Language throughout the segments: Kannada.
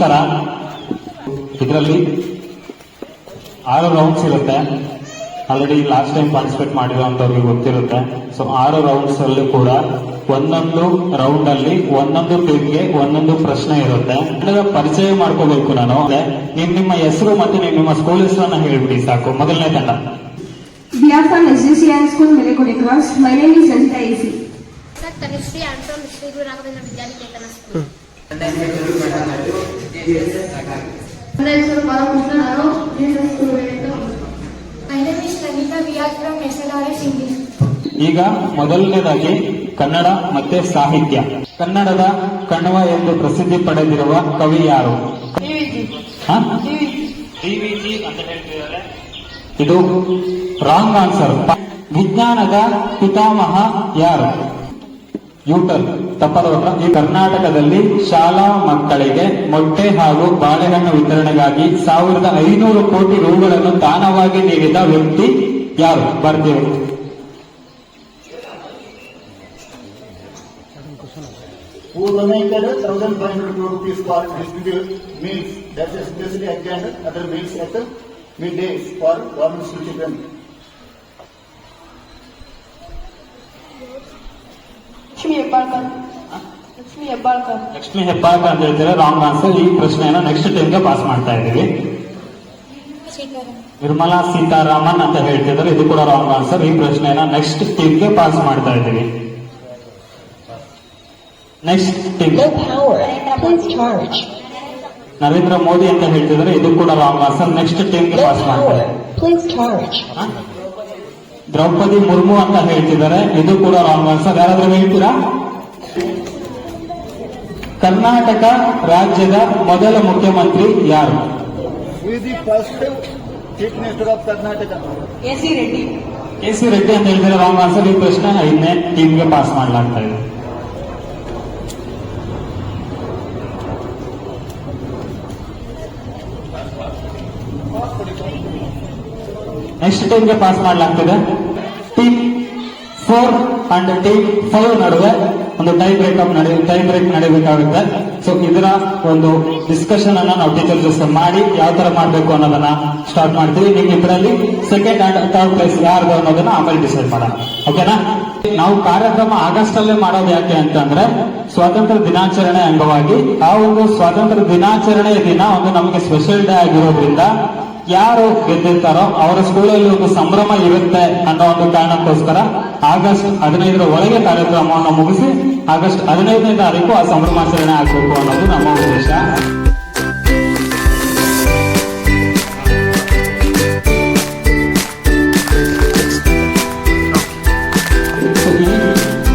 ನಮಸ್ಕಾರ. ಇದರಲ್ಲಿ ಆರು ರೌಂಡ್ಸ್ ಇರುತ್ತೆ. ಆಲ್ರೆಡಿ ಲಾಸ್ಟ್ ಟೈಮ್ ಪಾರ್ಟಿಸಿಪೇಟ್ ಮಾಡಿರುವಂತವ್ರಿಗೆ ಗೊತ್ತಿರುತ್ತೆ. ಸೊ ಆರು ರೌಂಡ್ಸ್ ಅಲ್ಲಿ ಕೂಡ ಒಂದೊಂದು ರೌಂಡ್ ಅಲ್ಲಿ ಒಂದೊಂದು ಟೀಮ್ಗೆ ಒಂದೊಂದು ಪ್ರಶ್ನೆ ಇರುತ್ತೆ. ಅದರ ಪರಿಚಯ ಮಾಡ್ಕೋಬೇಕು ನಾನು. ನಿಮ್ ನಿಮ್ಮ ಹೆಸರು ಮತ್ತೆ ನಿಮ್ ನಿಮ್ಮ ಸ್ಕೂಲ್ ಹೆಸರನ್ನ ಹೇಳ್ಬಿಡಿ ಸಾಕು. ಮೊದಲನೇ ತಂಡ. We are from SGCN School, Melekode Cross. My name is AC. ನನ್ನ ಹೆಸರು ಬಾಲಕೃಷ್ಣ ನಾನು ಈಗ ಮೊದಲನೇದಾಗಿ ಕನ್ನಡ ಮತ್ತೆ ಸಾಹಿತ್ಯ. ಕನ್ನಡದ ಕಣ್ವ ಎಂದು ಪ್ರಸಿದ್ಧಿ ಪಡೆದಿರುವ ಕವಿ ಯಾರು. ಇದು ರಾಂಗ್ ಆನ್ಸರ್. ವಿಜ್ಞಾನದ ಪಿತಾಮಹ ಯಾರು? ಯೂಟರ್ ತಪ್ಪಲವಕ ಈ ಕರ್ನಾಟಕದಲ್ಲಿ ಶಾಲಾ ಮಕ್ಕಳಿಗೆ ಮೊಟ್ಟೆ ಹಾಗೂ ಬಾಳೆಹಣ್ಣು ವಿತರಣೆಗಾಗಿ ಸಾವಿರದ ಐನೂರು ಕೋಟಿ ರೂಗಳನ್ನು ದಾನವಾಗಿ ನೀಡಿದ ವ್ಯಕ್ತಿ ಯಾರು? ಬರ್ತೀವಿ ಪೂರ್ವ Naikar thousand five hundred distribute meals that is specially again other meals at day for Lakshmi Hebbalkar Lakshmi Hebbalkar Lakshmi Hebbalkar ಅಂತ ಹೇಳ್ತೀರಾ ರಾಂಗ್ ಆನ್ಸರ್ ಈ ಪ್ರಶ್ನೆಯನ್ನ ನೆಕ್ಸ್ಟ್ ಟೈಮ್ಗೆ ಪಾಸ್ ಮಾಡ್ತಾ ಇದ್ದೀವಿ. ನಿರ್ಮಲಾ ಸೀತಾರಾಮನ್ ಅಂತ ಹೇಳ್ತಿದ್ದಾರೆ. ಇದು ಕೂಡ ರಾಂಗ್ ಆನ್ಸರ್ ಈ ಪ್ರಶ್ನೆಯನ್ನ ನೆಕ್ಸ್ಟ್ ಟೀಮ್ಗೆ ಪಾಸ್ ಮಾಡ್ತಾ ಇದ್ದೀವಿ. Next team. ನರೇಂದ್ರ ಮೋದಿ ಅಂತ ಹೇಳ್ತಿದ್ದಾರೆ. ಇದು ಕೂಡ ರಾಂಗ್ ಆನ್ಸರ್ ನೆಕ್ಸ್ಟ್ ಟೀಮ್ಗೆ ಪಾಸ್ ಮಾಡ್ತಾ ದ್ರೌಪದಿ ಮುರ್ಮು ಅಂತ ಹೇಳ್ತಿದ್ದಾರೆ. ಇದು ಕೂಡ ರಾಂಗ್ ಆನ್ಸರ್ ಯಾರಾದ್ರೂ ಹೇಳ್ತೀರಾ? ಕರ್ನಾಟಕ ರಾಜ್ಯದ ಮೊದಲ ಮುಖ್ಯಮಂತ್ರಿ ಯಾರು? first chief minister of Karnataka? Reddy. K Reddy ಅಂತ ಹೇಳಿದ್ರೆ ರಾಂಗ್ ಆನ್ಸರ್ ಈ ಪ್ರಶ್ನೆ ಐದನೇ ಟೀಮ್ಗೆ ಪಾಸ್ ಮಾಡಲಾಗ್ತಾ ಇದೆ. ನೆಕ್ಸ್ಟ್ ಟೀಮ್ಗೆ ಪಾಸ್ ಮಾಡಲಾಗ್ತದೆ. Team four and team five ನಡುವೆ ಒಂದು ಟೈಮ್ ಟೈ ಅಪ್ ನಡೆಯ ಟೈಮ್ ಬ್ರೇಕ್ ನಡೀಬೇಕಾಗುತ್ತೆ. ಸೊ ಇದರ ಒಂದು ಡಿಸ್ಕಷನ್ ಅನ್ನ ನಾವು ಟೀಚರ್ ಜೊತೆ ಮಾಡಿ ಯಾವ ತರ ಮಾಡಬೇಕು ಅನ್ನೋದನ್ನ ಸ್ಟಾರ್ಟ್ ಮಾಡ್ತೀವಿ. ನಿಮ್ ಇದರಲ್ಲಿ ಸೆಕೆಂಡ್ ಅಂಡ್ ಥರ್ಡ್ ಪ್ಲೇಸ್ ಯಾರ್ದು ಅನ್ನೋದನ್ನ ಆಮೇಲೆ ಡಿಸೈಡ್ ಮಾಡೋಣ. ಓಕೆನಾ ನಾವು ಕಾರ್ಯಕ್ರಮ ಆಗಸ್ಟ್ ಅಲ್ಲೇ ಮಾಡೋದು ಯಾಕೆ ಅಂತಂದ್ರೆ, ಸ್ವಾತಂತ್ರ್ಯ ದಿನಾಚರಣೆ ಅಂಗವಾಗಿ ಆ ಒಂದು ಸ್ವಾತಂತ್ರ್ಯ ದಿನಾಚರಣೆಯ ದಿನ ಒಂದು ನಮಗೆ ಸ್ಪೆಷಲ್ ಡೇ ಆಗಿರೋದ್ರಿಂದ ಯಾರು ಗೆದ್ದಿರ್ತಾರೋ ಅವರ ಸ್ಕೂಲಲ್ಲಿ ಒಂದು ಸಂಭ್ರಮ ಇರುತ್ತೆ ಅನ್ನೋ ಒಂದು ಕಾರಣಕ್ಕೋಸ್ಕರ ಆಗಸ್ಟ್ ಹದಿನೈದರ ಒಳಗೆ ಕಾರ್ಯಕ್ರಮವನ್ನು ಮುಗಿಸಿ ಆಗಸ್ಟ್ ಹದಿನೈದನೇ ತಾರೀಕು ಆ ಸಂಭ್ರಮಾಚರಣೆ ಆಗಬೇಕು ಅನ್ನೋದು ನಮ್ಮ ಉದ್ದೇಶ.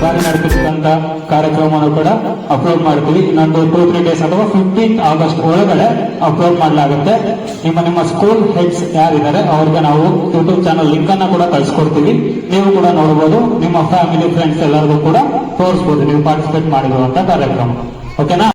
ಬಾರಿ ನಡೆಸಿದಂತ ಕಾರ್ಯಕ್ರಮವನ್ನು ಕೂಡ ಅಪ್ಲೋಡ್ ಮಾಡ್ತೀವಿ. ಇನ್ನೊಂದು ಟೂ ತ್ರೀ ಡೇಸ್ ಅಥವಾ ಫಿಫ್ಟೀನ್ ಆಗಸ್ಟ್ ಒಳಗಡೆ ಅಪ್ಲೋಡ್ ಮಾಡಲಾಗುತ್ತೆ. ನಿಮ್ಮ ನಿಮ್ಮ ಸ್ಕೂಲ್ ಹೆಡ್ಸ್ ಯಾರಿದ್ದಾರೆ, ಅವ್ರಿಗೆ ನಾವು ಯೂಟ್ಯೂಬ್ ಚಾನಲ್ ಲಿಂಕ್ ಅನ್ನ ಕೂಡ ಕಳ್ಸಿಕೊಡ್ತೀವಿ. ನೀವು ಕೂಡ ನೋಡಬಹುದು ನಿಮ್ಮ ಫ್ಯಾಮಿಲಿ ಫ್ರೆಂಡ್ಸ್ ಎಲ್ಲರಿಗೂ ಕೂಡ ತೋರಿಸಬಹುದು ನೀವು ಪಾರ್ಟಿಸಿಪೇಟ್ ಮಾಡಿರುವಂತ ಕಾರ್ಯಕ್ರಮ. ಓಕೆನಾ